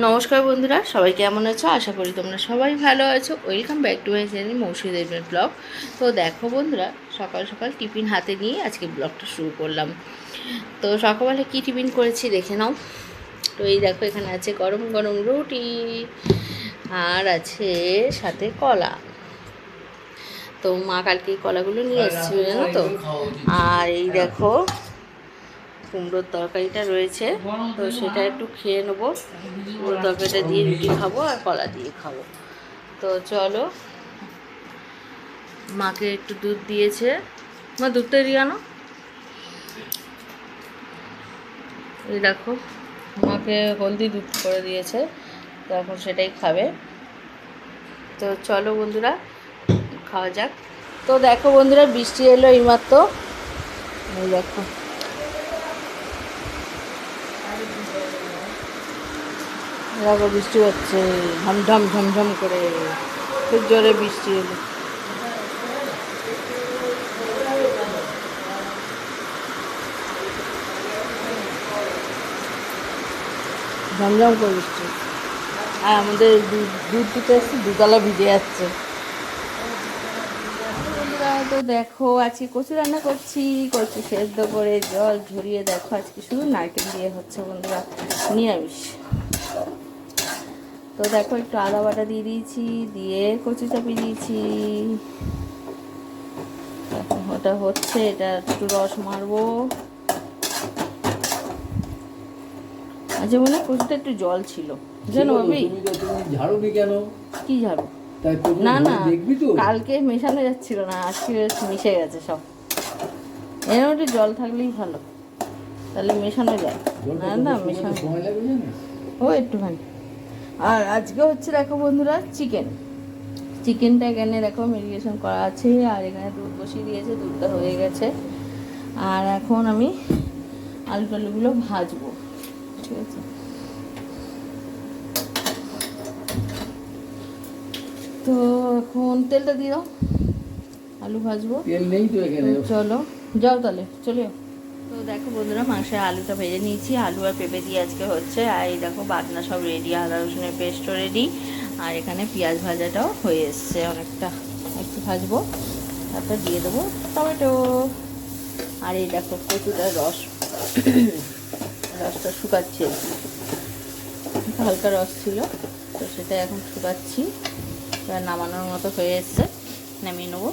নমস্কার বন্ধুরা সবাই কেমন আছো? আশা করি তোমরা সবাই ভালো আছো। Welcome back to my channel Moushumi দেবের ব্লগ তো দেখো বন্ধুরা সকাল সকাল টিফিন হাতে নিয়ে আজকে ব্লগটা শুরু করলাম। তো সকালবেলা কী টিফিন করেছি দেখে নাও। তো এই দেখো এখানে আছে গরম গরম রুটি আর আছে সাথে কলা। তো মা কালকে এই কলাগুলো নিয়ে এসেছিল জানো তো? আর এই দেখো কুমড়োর তরকারিটা রয়েছে। তো সেটা একটু খেয়ে নেব। কুমড়োর তরকারিটা দিয়ে রুটি খাব আর কলা দিয়ে খাব। তো চলো। মাকে একটু দুধ দিয়েছে। মা, দুধটা দিয়ে আনো। এই দেখো, মাকে হলদি দুধ করে দিয়েছে। তো এখন সেটাই খাবে। তো চলো বন্ধুরা, খাওয়া যাক। তো দেখো বন্ধুরা, বৃষ্টি এলো এইমাত্র। এই দেখো। দেখো বৃষ্টি হচ্ছে, ঝমঝম ঝমঝম করে। খুব জোরে বৃষ্টি এলো। ঝমঝম করে বৃষ্টি। আর আমাদের দুধ দিতে এসছি দুতলা ভিজে যাচ্ছে। তো দেখো, আজকে কচু রান্না করছি। কচু সেদ্ধ করে জল ঝরিয়ে দেখো, আজকে শুধু নারকেল দিয়ে হচ্ছে বন্ধুরা, নিরামিষ। তো দেখো একটু আদা বাটা দিয়ে দিয়েছি দিয়ে কচু চাপিয়ে দিয়েছি। ওটা হচ্ছে এটা একটু রস মারবো। আচ্ছা মনে হয় কচুটা একটু জল ছিল। জানো তুমি ঝাড়ুনি কেন? কি ঝাড়ু? না না কালকে মেশানো যাচ্ছিল না আজকে মিশে গেছে সব। এর মধ্যে জল থাকলেই ভালো। তাহলে মেশানো যায়। না না মেশানো ও একটুখানি। আর আজকে হচ্ছে দেখো বন্ধুরা চিকেন। চিকেনটা এখানে দেখো মেরিনেশন করা আছে আর এখানে দুধ বসিয়ে দিয়েছে দুধটা হয়ে গেছে। আর এখন আমি আলু টালুগুলো ভাজবো ঠিক আছে? তো এখন তেলটা দিয়ে দাও আলু ভাজবো। তেল নেই তো এখানে। চলো যাও তাহলে চলে যাও। তো দেখো বন্ধুরা, মাংসের আলুটা ভেজে নিয়েছি। আলু আর পেঁপে দিয়ে আজকে হচ্ছে, আর এই দেখো বাটনা সব রেডি আদা রসুনের পেস্টও রেডি আর এখানে পেঁয়াজ ভাজাটাও হয়ে এসছে অনেকটা। একটু ভাজবো, তারপর দিয়ে দেবো টমেটো। আর এই দেখো কচুটার রস, রসটা শুকাচ্ছে হালকা রস ছিল, তো সেটা এখন শুকাচ্ছি। এবার নামানোর মতো হয়ে এসছে, নামিয়ে নেব।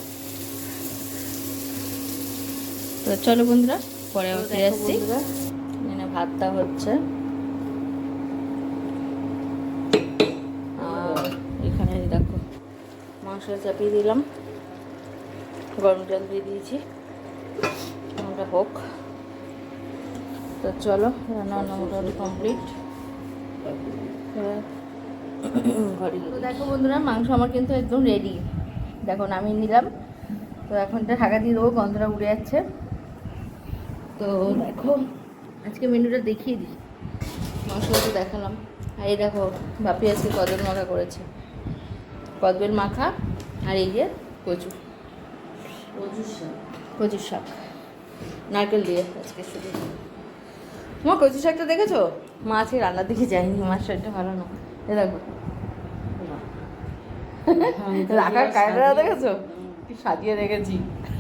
তো চলো বন্ধুরা পরে ফিরে আসছি। এখানে ভাতটা হচ্ছে। এখানে দেখো মাংস চাপিয়ে দিলাম। গরম জল দিয়ে দিয়েছি। ওটা হোক। তো চলো রান্না বান্না মোটামুটি কমপ্লিট ঘরে দেখো বন্ধুরা মাংস আমার কিন্তু একদম রেডি দেখো নামিয়ে নিলাম। তো এখন এটা ঢাকা দিয়ে দেবো গন্ধটা উড়ে যাচ্ছে। তো দেখো আজকে মেনুটা দেখিয়ে দিই। মাংসটা তো দেখালাম। আর এই দেখো বাপি আজকে কদবেল মাখা করেছে। কদবেল মাখা আর এই যে কচু। কচুর শাক। নারকেল দিয়ে আজকে শুধু। মা কচু শাকটা দেখেছ? মা আজকে রান্নার দিকে যায়নি। মার শরীরটা ভালো না। এ দেখো। রাখার কায়দাটা দেখেছ? সাজিয়ে রেখেছি।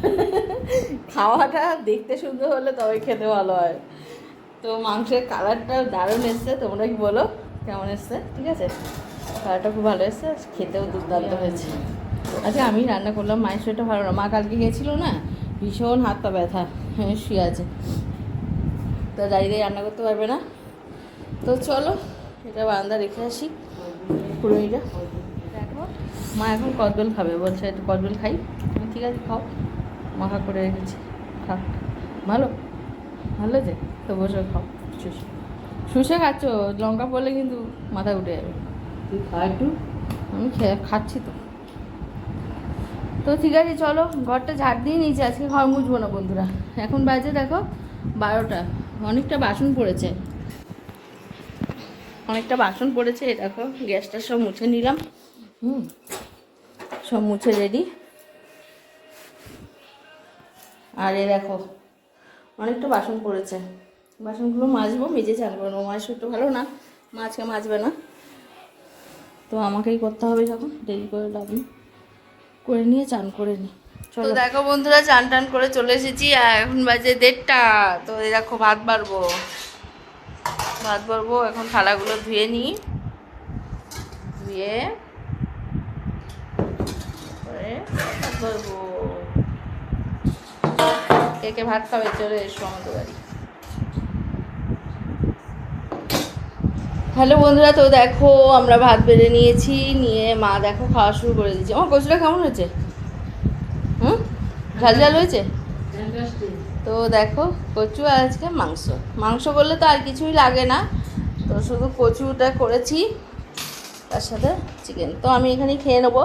খাওয়াটা দেখতে সুন্দর হলে তবে খেতে ভালো হয়। তো মাংসের কালারটা দারুণ এসছে তোমরা কি বলো? কেমন এসছে? ঠিক আছে? কালারটা খুব ভালো এসছে খেতেও দুর্দান্ত হয়েছে। আচ্ছা আমি রান্না করলাম মায়ের শরীরটা ভালো না। মা কালকে গেছিল না? ভীষণ হাত পা ব্যথা হ্যাঁ শুয়ে আছে। তো দাঁড়িয়ে রান্না করতে পারবে না? তো চলো এটা বারান্দা রেখে আসি কুড়মিটা দেখো মা এখন কদবেল খাবে বলছে একটু কদবেল খাই। ঠিক আছে খাও। মাখা করে রেখেছি। খাও ভালো। ভালো যে? তো বসে খাও। শুষে। শুষে খাচ্ছ? লঙ্কা পড়লে কিন্তু মাথা উঠে যাবে। তুই খা একটু। আমি খেয়ে খাচ্ছি তো। তো ঠিক আছে চলো। ঘরটা ঝাড় দিয়ে নিয়েছি। আজকে ঘর মুছবো না বন্ধুরা। এখন বাজে দেখো বারোটা। অনেকটা বাসন পড়েছে। অনেকটা বাসন পড়েছে এই দেখো। গ্যাসটা সব মুছে নিলাম। হুম। সব মুছে রেডি। আর এ দেখো অনেকটা বাসন পড়েছে। বাসনগুলো মাজবো মেজে চান করব। মাছ একটু ভালো না মাছকে মাজবে না। তো আমাকেই করতে হবে যখন দেরি করে লাভ নেই। করে নিয়ে চান করে নিই তো দেখো বন্ধুরা চান টান করে চলে এসেছি আর এখন বাজে দেড়টা। তো এই দেখো ভাত বাড়বো। ভাত বাড়বো এখন থালাগুলো ধুয়ে নিই ধুয়ে তারপরে ভাত বাড়বো। কে ভাত খাবে, চলে এসো আমাদের বাড়ি। হ্যালো বন্ধুরা, তো দেখো আমরা ভাত বেড়ে নিয়েছি, নিয়ে মা দেখো খাওয়া শুরু করে দিয়েছি। আমার কচুটা কেমন হয়েছে? হুম? ঝাল ঝাল হয়েছে? তো দেখো, কচু আর আজকে মাংস। মাংস করলে তো আর কিছুই লাগে না। তো শুধু কচুটা করেছি, তার সাথে চিকেন তো আমি এখানেই খেয়ে নেব।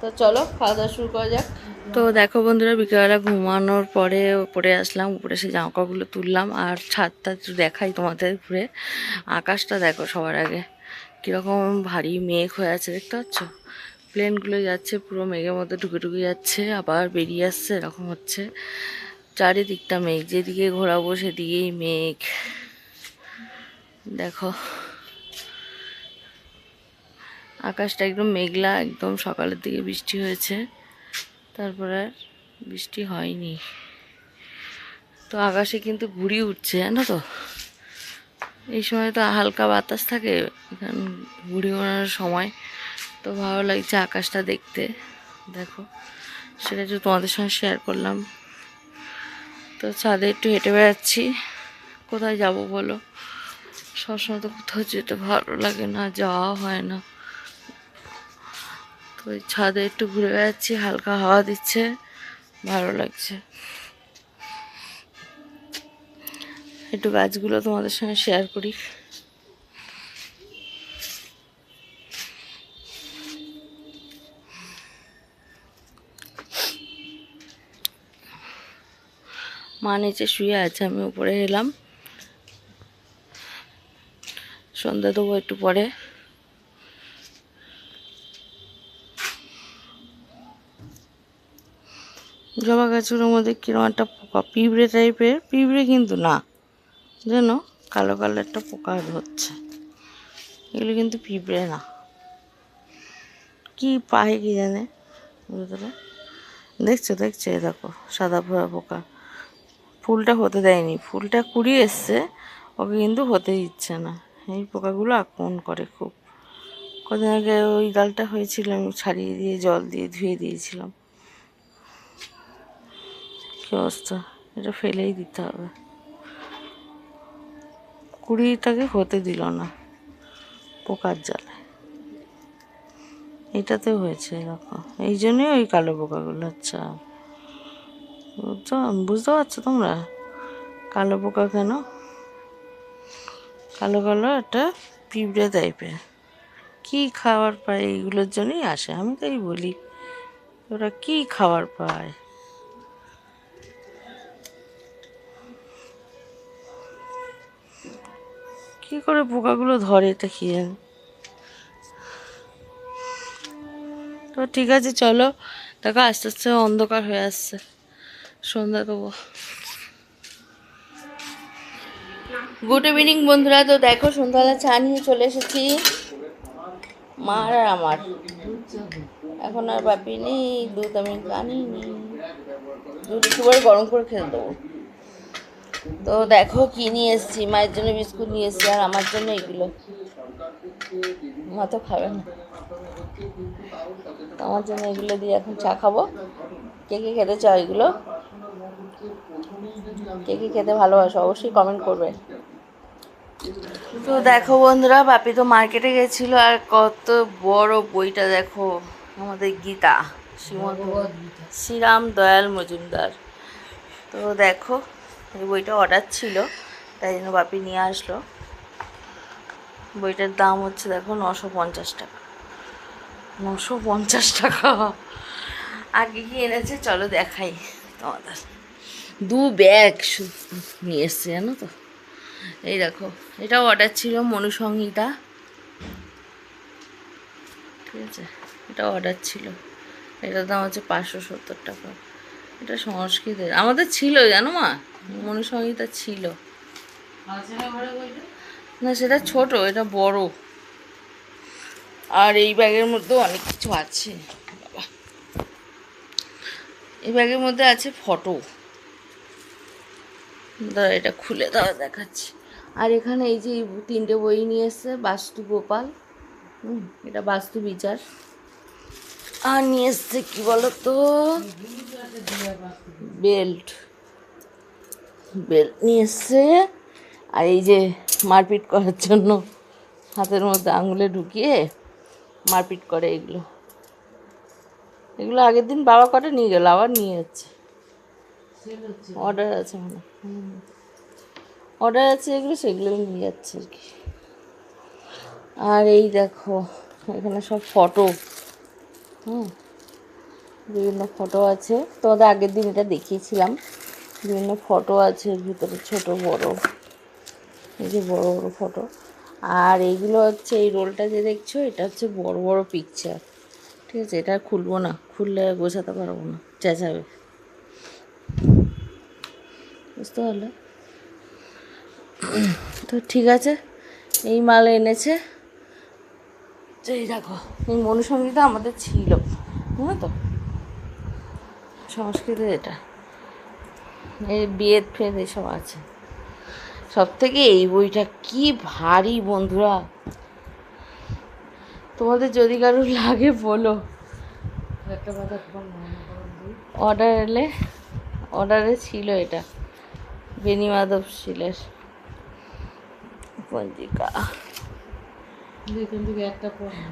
তো চলো, খাওয়া দাওয়া শুরু করা যাক। তো দেখো বন্ধুরা, বিকেলবেলা ঘুমানোর পরে উপরে আসলাম, উপরে সেই জামা কাপড়গুলো তুললাম আর ছাদটা দেখাই তোমাদের ঘুরে। আকাশটা দেখো সবার আগে। কীরকম ভারী মেঘ হয়ে আছে, দেখতে পাচ্ছ? প্লেনগুলো যাচ্ছে, পুরো মেঘের মধ্যে ঢুকে ঢুকে যাচ্ছে, আবার বেরিয়ে আসছে, এরকম হচ্ছে। চারিদিকটা মেঘ, যেদিকে ঘোরাবো সেদিকেই মেঘ। দেখো, আকাশটা একদম মেঘলা, একদম সকালের দিকে বৃষ্টি হয়েছে। তারপরে আর বৃষ্টি হয়নি। তো আকাশে কিন্তু ঘুড়ি উঠছে, জানো তো? এই সময় তো হালকা বাতাস থাকে, এখন ঘুড়ি ওড়ানোর সময়। তো ভালো লাগছে আকাশটা দেখতে। দেখো, সেটা একটু তোমাদের সঙ্গে শেয়ার করলাম। তো ছাদে একটু হেঁটে বেড়াচ্ছি। কোথায় যাব বলো? সবসময় তো কোথাও যেতে ভালো লাগে না যাওয়া হয় না। ওই ছাদে একটু ঘুরে বেড়াচ্ছি, হালকা হাওয়া দিচ্ছে, ভালো লাগছে। একটু গাছগুলো তোমাদের সঙ্গে শেয়ার করি। মা নিচে শুয়ে আছে, আমি উপরে এলাম। সন্ধ্যা দেবো একটু পরে। জবা গাছগুলোর মধ্যে কিরম একটা পোকা? পিঁপড়ে টাইপের পিঁপড়ে কিন্তু না। যেন কালো কালো একটা পোকা হচ্ছে এগুলো কিন্তু পিঁপড়ে না। কি পায় কি জানে? ভিতরে দেখছ দেখছ এ দেখো, সাদা ভরা পোকা। ফুলটা হতে দেয়নি। ফুলটা কুড়ি এসছে। ওকে কিন্তু হতে দিচ্ছে না। এই পোকাগুলো আক্রমণ করে খুব। কদিন আগে ওই ডালটা হয়েছিল, আমি ছাড়িয়ে দিয়ে জল দিয়ে ধুয়ে দিয়েছিলাম। কি অবস্থা? এটা ফেলেই দিতে হবে। কুড়িটাকে হতে দিল না, পোকার জালে এটাতে হয়েছে দেখো এই জন্যই ওই কালো পোকাগুলো আচ্ছা বুঝতে বুঝতে পারছ তোমরা? কালো পোকা কেন? কালো কালো একটা পিঁপড়ে টাইপের কী খাবার পায় এইগুলোর জন্যই আসে। আমি তাই বলি, ওরা কী খাবার পায়? কি করে পোকাগুলো ধরে, এটা কি জানি? তো ঠিক আছে, চলো। দেখো, আস্তে আস্তে অন্ধকার হয়ে আসছে। সন্ধ্যা দেবো গুড ইভিনিং বন্ধুরা। তো দেখো, সন্ধ্যাবেলা চা নিয়ে চলে এসেছি। মার আর আমার। এখন আর বাপি নেই, দুধ আমি আনিনি। দুধ একটু গরম করে খেতে দেবো তো দেখো কি নিয়ে এসেছি, মায়ের জন্য বিস্কুট নিয়ে এসেছি আর আমার জন্য এগুলো। মা তো খাবে না। আমার জন্য এগুলো দিয়ে এখন চা খাব। কে কে খেতে চাও এগুলো? কে কে খেতে ভালোবাসো অবশ্যই কমেন্ট করবে। তো দেখো বন্ধুরা, বাপি তো মার্কেটে গেছিল আর কত বড় বইটা দেখো, আমাদের গীতা শ্রীমদ শ্রীরাম দয়াল মজুমদার। তো দেখো বইটা অর্ডার ছিল, তাই জন্য বাপি নিয়ে আসলো। বইটার দাম হচ্ছে দেখো নশো পঞ্চাশ টাকা। নশো পঞ্চাশ টাকা। আগে কি এনেছে? চলো দেখাই তোমাদের। দু ব্যাগ নিয়ে এসছে, জানো তো? এই দেখো এটা অর্ডার ছিল মনুসংহিতা। ঠিক আছে? এটা অর্ডার ছিল। এটার দাম হচ্ছে পাঁচশো সত্তর টাকা। এটা সংস্কৃতের। আমাদের ছিল, জানো মা? মনুসংহিতা ছিল। না সেটা ছোট এটা বড়। আর এই ব্যাগের মধ্যেও অনেক কিছু আছে। বাবা। এই ব্যাগের মধ্যে আছে ফটো। দাঁড়া এটা খুলে দাও দেখাচ্ছি। আর এখানে এই যে তিনটে বই নিয়ে এসছে বাস্তু গোপাল হুম, এটা বাস্তু বিচার। আর নিয়ে এসছে কি বলতো? বেল্ট। বেল্ট নিয়ে এসছে। আর এই যে মারপিট করার জন্য হাতের মধ্যে আঙুলে ঢুকিয়ে মারপিট করে এগুলো। এগুলো আগের দিন বাবা করে নিয়ে গেল আবার নিয়ে যাচ্ছে। অর্ডার আছে মানে অর্ডার আছে এগুলো সেগুলোই নিয়ে যাচ্ছে আর কি। আর এই দেখো এখানে সব ফটো হুম। বিভিন্ন ফটো আছে। তোমাদের আগের দিন এটা দেখিয়েছিলাম। বিভিন্ন ফটো আছে, ভিতরে ছোট, বড়। এই যে বড় বড় ফটো আর এইগুলো হচ্ছে, এই রোলটা যে দেখছ, এটা হচ্ছে বড় বড় পিকচার ঠিক আছে? এটা খুলবো না। খুললে গোছাতে পারব না। চেঁচাবে। বুঝতে পারলে? তো ঠিক আছে। এই মাল এনেছে। এই দেখো, এই মনুসঙ্গীতা আমাদের ছিল। বুঝলো তো? সংস্কৃতে এটা। এই বেদ ফেদ এসব আছে। সব থেকে এই বইটা কি ভারী বন্ধুরা। তোমাদের যদি কারও লাগে বলো। অর্ডার এলে অর্ডারে ছিল এটা। বেনি মাধব শিলের পঞ্জিকা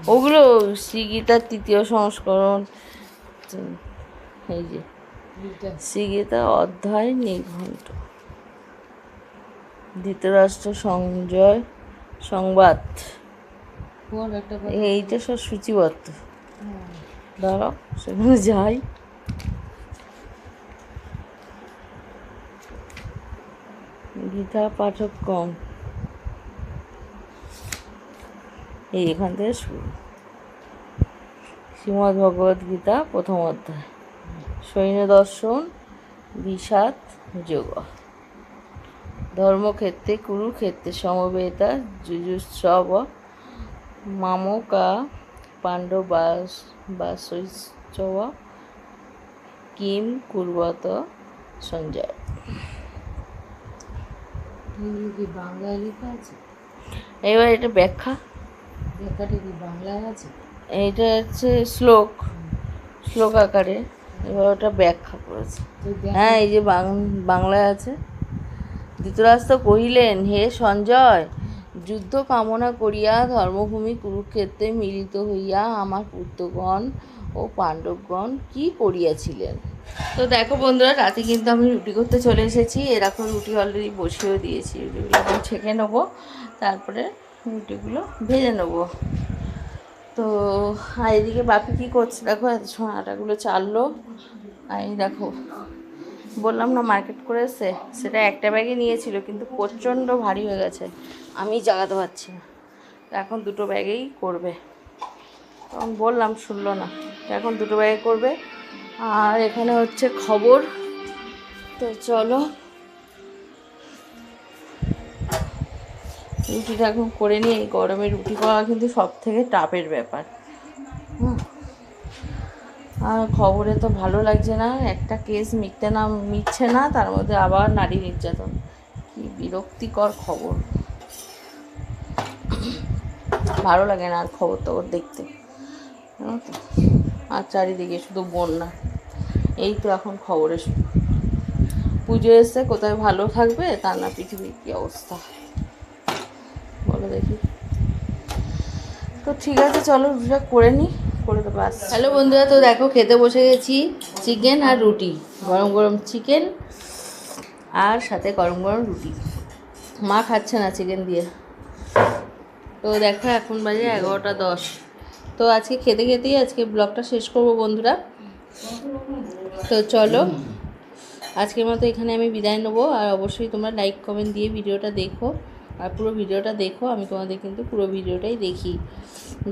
ওগুলো শ্রীগীতার তৃতীয় সংস্করণ। এই যে। শ্রীগীতা অধ্যায় নিঘণ্ট ধৃতরাষ্ট্র সংজয় সংবাদ। এইটা সব সূচিবদ্ধ। দাঁড়াও, সেখানে যাই। গীতা পাঠক কম। এই এখান থেকে শুরু। শ্রীমদ্ ভগবদ গীতা প্রথম অধ্যায়। সৈন্য দর্শন বিষাদ যোগ। ধর্মক্ষেত্রে কুরুক্ষেত্রে সমবেতা যুজুৎসব মামকা পাণ্ডবাস বাসৈশ্চব কিম কুর্বত সঞ্জয়। কি বাংলায় লেখা আছে? এবার এটা ব্যাখ্যা। লেখাটা কি বাংলায় আছে? এইটা হচ্ছে শ্লোক। শ্লোক আকারে। এবার ওটা ব্যাখ্যা করেছে। হ্যাঁ এই যে বাং- বাংলায় আছে। ধৃতরাষ্ট্র কহিলেন হে সঞ্জয় যুদ্ধ কামনা করিয়া ধর্মভূমি কুরুক্ষেত্রে মিলিত হইয়া আমার পুত্রগণ ও পাণ্ডবগণ কি করিয়াছিলেন? তো দেখো বন্ধুরা রাতে কিন্তু আমি রুটি করতে চলে এসেছি। এরকম রুটি অলরেডি বসিয়েও দিয়েছি। রুটিগুলো এখন ছেঁকে নেব। তারপরে রুটিগুলো ভেজে নেব। তো, আর এদিকে বাপি কী করছে? দেখো এত সময় আটাগুলো চাললো। আর দেখো, বললাম না মার্কেট করে এসছে সেটা একটা ব্যাগে নিয়েছিল, কিন্তু প্রচণ্ড ভারী হয়ে গেছে। আমি জাগাতে পারছি না। এখন দুটো ব্যাগেই করবে। তখন বললাম, শুনলো না। এখন দুটো ব্যাগে করবে। আর এখানে হচ্ছে খবর। তো চলো রুটিটা এখন করে নিই এই গরমে রুটি করা কিন্তু সব থেকে টাপের ব্যাপার। হুম। আর খবরে তো ভালো লাগছে না, একটা কেস মিটতে না, মিটছে না, তার মধ্যে আবার নারী নির্যাতন। কি বিরক্তিকর খবর। ভালো লাগে না আর খবর টবর দেখতে। আর চারিদিকে শুধু বন্যা। এই তো এখন খবরে পুজো এসছে, কোথায় ভালো থাকবে, তা না পৃথিবীর কী অবস্থা। বলো দেখি। তো ঠিক আছে, চলো রুটিটা করে নিই করে তো বাস। হ্যালো বন্ধুরা, তো দেখো খেতে বসে গেছি। চিকেন আর রুটি, গরম গরম চিকেন আর সাথে গরম গরম রুটি। মা খাচ্ছে না চিকেন দিয়ে। তো দেখো, এখন বাজে এগারোটা দশ। তো আজকে খেতে খেতেই আজকে ব্লগটা শেষ করব বন্ধুরা। তো চলো, আজকের মতো এখানে আমি বিদায় নেব। আর অবশ্যই তোমরা লাইক কমেন্ট দিয়ে ভিডিওটা দেখো। আর পুরো ভিডিওটা দেখো, আমি তোমাদের কিন্তু পুরো ভিডিওটাই দেখি।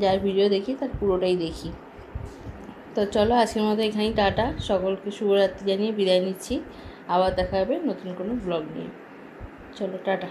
যার ভিডিও দেখি, তার পুরোটাই দেখি। তো চলো, আজকের মতো এখানেই টাটা। সকলকে শুভরাত্রি জানিয়ে বিদায় নিচ্ছি। আবার দেখা হবে নতুন কোনো ব্লগ নিয়ে। চলো, টাটা।